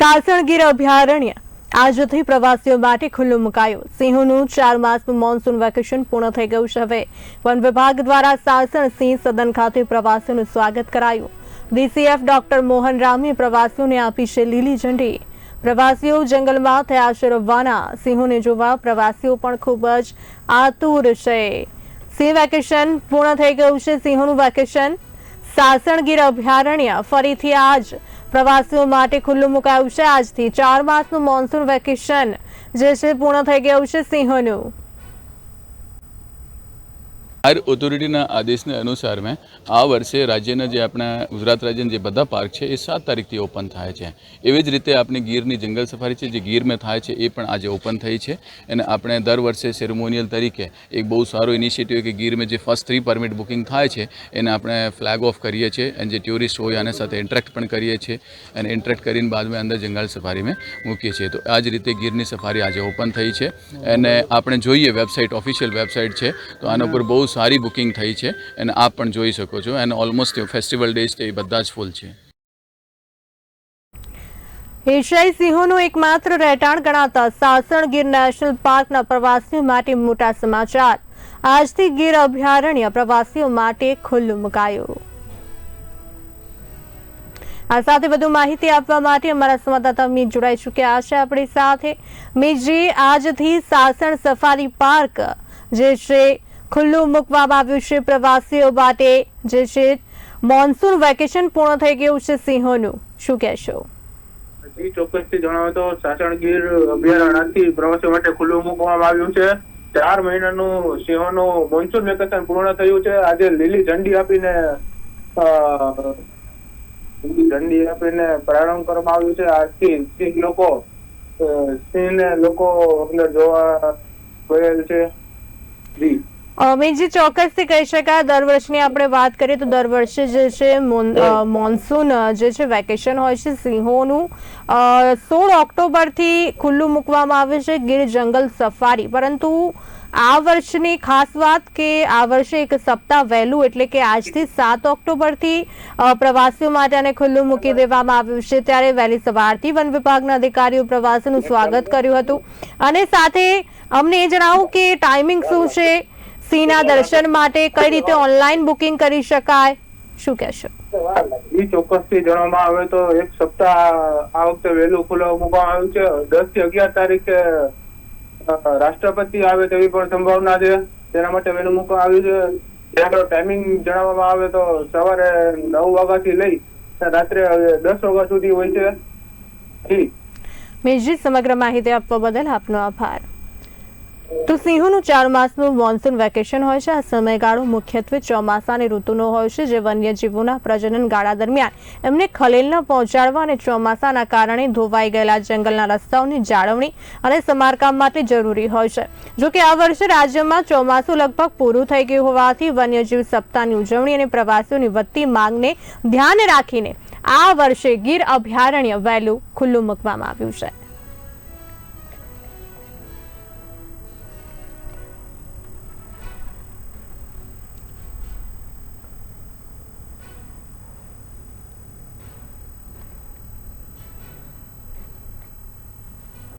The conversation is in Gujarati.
સાસણગીર અભયારણ્ય. આજથી પ્રવાસીઓ માટે ખુલ્લું મુકાયું. સિંહોનું ચાર માસનું મોન્સૂન વેકેશન પૂર્ણ થઈ ગયું છે હવે. વન વિભાગ દ્વારા સાસણ સિંહ સદન ખાતે પ્રવાસીઓનું સ્વાગત કરાયું. ડીસીએફ ડોક્ટર મોહન રામે પ્રવાસીઓને આપી છે લીલી ઝંડી. પ્રવાસીઓ જંગલમાં થયા છે રવાના. સિંહોને જોવા પ્રવાસીઓ પણ ખૂબ જ આતુર છે. સિંહ વેકેશન પૂર્ણ થઈ ગયું છે. સિંહોનું વેકેશન સાસણગીર અભયારણ્ય ફરીથી આજ પ્રવાસીઓ માટે ખુલ્લું મુકાયું છે. આજથી ચાર માસનું મોન્સૂન વેકેશન જે છે, પૂર્ણ થઈ ગયું છે સિંહોનું. ફાયર ઓથોરિટીના આદેશને અનુસાર મેં આ વર્ષે રાજ્યના જે આપણા ગુજરાત રાજ્યના જે બધા પાર્ક છે એ સાત તારીખથી ઓપન થાય છે. એવી જ રીતે આપણી ગીરની જંગલ સફારી છે, જે ગીરમાં થાય છે, એ પણ આજે ઓપન થઈ છે. અને આપણે દર વર્ષે સેરેમોનિયલ તરીકે એક બહુ સારો ઇનિશિયેટિવ કે ગીરમાં જે ફર્સ્ટ થ્રી પરમિટ બુકિંગ થાય છે, એને આપણે ફ્લેગ ઓફ કરીએ છીએ અને જે ટુરિસ્ટ હોય આના સાથે ઇન્ટરેક્ટ પણ કરીએ છીએ અને ઇન્ટરેક્ટ કરીને બાદમાં અંદર જંગલ સફારીમાં મૂકીએ છીએ. તો આ જ રીતે ગીરની સફારી આજે ઓપન થઈ છે. અને આપણે જોઈએ વેબસાઇટ ઓફિશિયલ વેબસાઇટ છે, તો આના ઉપર બહુ સારી બુકિંગ થઈ છે અને આપ પણ જોઈ શકો છો એન્ડ ઓલમોસ્ટ ફેસ્ટિવલ ડેઝ છે એ બધા જ ફૂલ છે. એશિયાઈ સિંહોનું એકમાત્ર રહેઠાણ ગણાતા સાસણ ગીર નેશનલ પાર્કના પ્રવાસીઓ માટે મોટા સમાચાર. આજથી ગીર અભયારણ્ય પ્રવાસીઓ માટે ખુલ્લું મુકાયું. આ સાથે વધુ માહિતી આપવા માટે અમારા સંવાદદાતા મીત જોડાઈ ચૂક્યા છે. આપણી સાથે મીતજી, આજથી સાસણ સફારી પાર્ક, જે છે ખુલ્લું મૂકવામાં આવ્યું છે પ્રવાસીઓ માટે, જે છે મોન્સૂન વેકેશન પૂર્ણ થઈ ગયું છે સિંહોનું. શું કહેશો? જી, ચોક્કસથી જણાવે તો સાસણગીર અભયારણ્ય આજથી પ્રવાસીઓ માટે ખુલ્લું મૂકવામાં આવ્યું છે. ચાર મહિનાનું સિંહોનું મોન્સૂન વેકેશન પૂર્ણ થયું છે. આજે લીલી ઝંડી આપીને લીલી ઝંડી આપીને પ્રારંભ કરવામાં આવ્યું છે. આજથી સિંહ લોકો સિંહ સિંહને લોકો અંદર જોવા ગયેલ છે. જી. અમિતજી ચોક્કસથી કહી શકાય, દર વર્ષની આપણે વાત કરીએ તો દર વર્ષે જે છે મોન- મોન્સૂન જે છે વેકેશન હોય છે, સિંહોનું સોળ ઓક્ટોબરથી ખુલ્લું મૂકવામાં આવે છે ગીર જંગલ સફારી. પરંતુ આ વર્ષની ખાસ વાત કે આ વર્ષે એક સપ્તાહ વહેલું એટલે કે આજથી સાત ઓક્ટોબરથી પ્રવાસીઓ માટે આને ખુલ્લું મૂકી દેવામાં આવ્યું છે. ત્યારે વહેલી સવારથી વન વિભાગના અધિકારીઓ પ્રવાસીનું સ્વાગત કર્યું હતું. અને સાથે અમને એ જણાવું કે ટાઈમિંગ શું છે? સિંહના દર્શન માટે કઈ રીતે ઓનલાઈન બુકિંગ કરી શકાય? શું કહેશો? ઈ ચોક્કસથી જણાવવામાં આવે તો એક સપ્તાહ આ વખતે વહેલું ખુલ્લા મૂકવામાં આવ્યું છે. દસથી અગિયાર તારીખે રાષ્ટ્રપતિ આવે તેવી પણ સંભાવના છે. તેના માટે વહેલું મૂકવામાં આવ્યું છે. ત્યારનો ટાઈમિંગ જણાવવામાં આવે તો સવારે નવ વાગ્યાથી લઈ રાત્રે દસ વાગ્યા સુધી હોય છે. મેજી સમગ્ર માહિતી આપવા બદલ આપનો આભાર. તો સિંહોનું ચાર માસનું મોન્સૂન વેકેશન હોય છે. આ સમયગાળો મુખ્યત્વે ચોમાસાની ઋતુનો હોય છે, જે વન્યજીવોના પ્રજનન ગાળા દરમિયાન એમને ખલેલ ન પહોંચાડવા અને ચોમાસાના કારણે ધોવાઈ ગયેલા જંગલના રસ્તાઓની જાળવણી અને સમારકામ માટે જરૂરી હોય છે. જો કે આ વર્ષે રાજ્યમાં ચોમાસું લગભગ પૂરું થઈ ગયું હોવાથી વન્યજીવ સપ્તાહની ઉજવણી અને પ્રવાસીઓની વધતી માંગને ધ્યાને રાખીને આ વર્ષે ગીર અભયારણ્ય વહેલું ખુલ્લું મૂકવામાં આવ્યું છે.